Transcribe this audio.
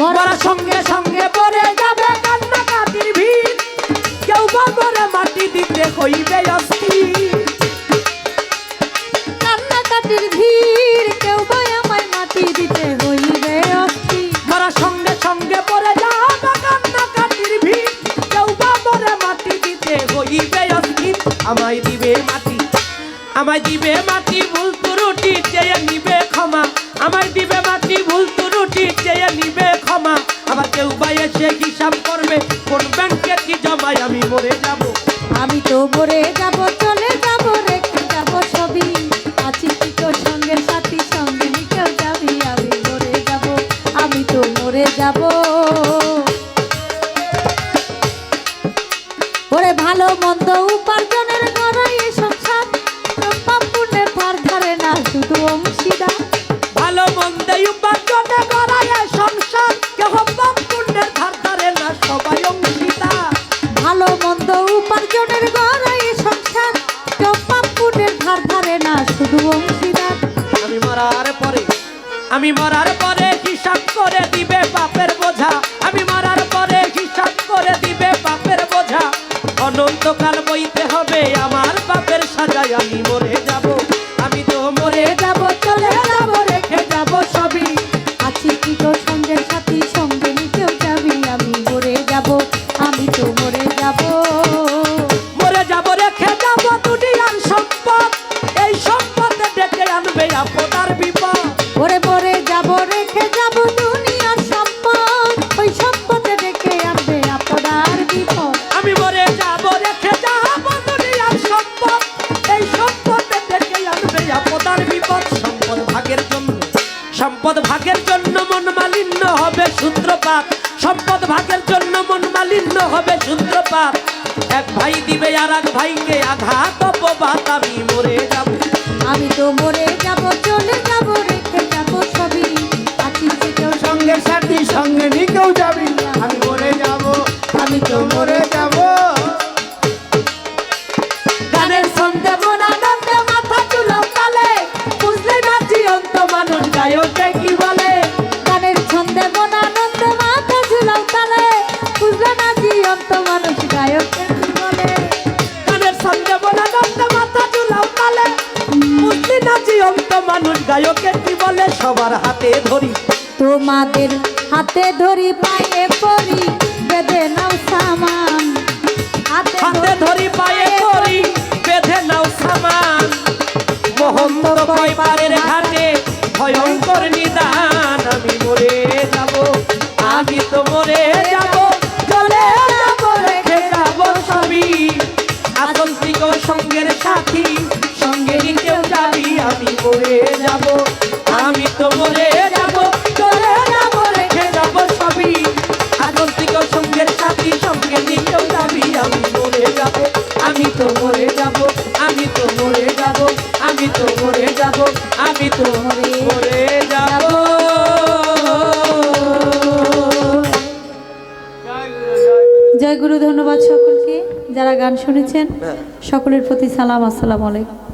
মরার সঙ্গে সঙ্গে পড়ে যাবে কান্না কাটির ভিড়। কেউ বাবরে মাটি দিতে হইবে অস্থির। কান্নাকাটির ভিড় কেউ বা আমায় মাটি দিতে হইবে অস্থি মরার সঙ্গে সঙ্গে পড়ে যাবে কান্না কাটির ভিড়। কেউ বা মরে মাটি দিতে হইবে অস্থির। আমায় দিবে মাটি আমায় দিবে মাটি ভুল ত্রুটি চেয়ে নিবে ক্ষমা। আমায় দিবে হিসাব করবে, কোন ব্যাংকে কি জমায় আমি মরে যাব? আমি তো মরে যাব, চলে যাব রেখে যাব সবই। আছি কি তোর সঙ্গে, সাথী সঙ্গে নিকেও যাবি, আমি মরে যাব, আমি তো মরে যাব। ওরে ভালো মন্দ উপার্জনের গড়াই এ সংসার পাপ পুণ্যের ধার ধারে না, শুধু অংশীদার। উপার্জনের সংসার। ধার ধারে না, শুধু অংশীদার। আমি মরার পরে, আমি মরার পরে হিসাব করে দিবে বাপের বোঝা। আমি মরার পরে হিসাব করে দিবে বাপের বোঝা। অনন্তকাল বইতে হবে আমার সম্পদ ভাগের জন্য মন মালিন্য হবে সূত্রপাত। সম্পদ ভাগের জন্য মন মালিন্য হবে সূত্রপাত। এক ভাই দিবে আর এক ভাইকে আঘাত অপবাদ আমি মরে যাব। আমি তো মরে যাব চলে যাব রেখে যাব সবই। আছি কি তোর সঙ্গে সাথী সঙ্গে নিকেও যাবি। আমি মরে যাব। আমি তো মরে গায়কে কি বলে? গানের ছন্দে মন আনন্দ মাথা ঝুলাও তালে। বুঝলো না জীবন্ত মানুষ গায়ককে কি বলে? গানের ছন্দে মন আনন্দে মাথা চুলাও তালে। বুঝলি না জীবন্ত মানুষ গায়কে কি বলে? সবার হাতে ধরি। তোমাদের হাতে ধরি পায়ে পড়ি বেঁধে নাও সামান। হাতে ধরি পায়ে ধরি বেঁধে নাও সামান। মোহন্ত কয় পারের ঘাটে? ভয়ঙ্কর নিদান, আমি মরে যাব আমি তো মরে যাব চলে যাব, রেখে যাব সবই। আতন্ত্রিক সঙ্গের সাথী, সঙ্গে নিতেও যাবি আমি মরে যাব, আমি তো মরে যাব চলে যাব, রেখে যাব সবই। আগন্তিক সঙ্গের সাথী যাব আমি তো মরে যাব। জয় গুরু ধন্যবাদ সকলকে যারা গান শুনেছেন। সকলের প্রতি সালাম আসসালাম আলাইকুম।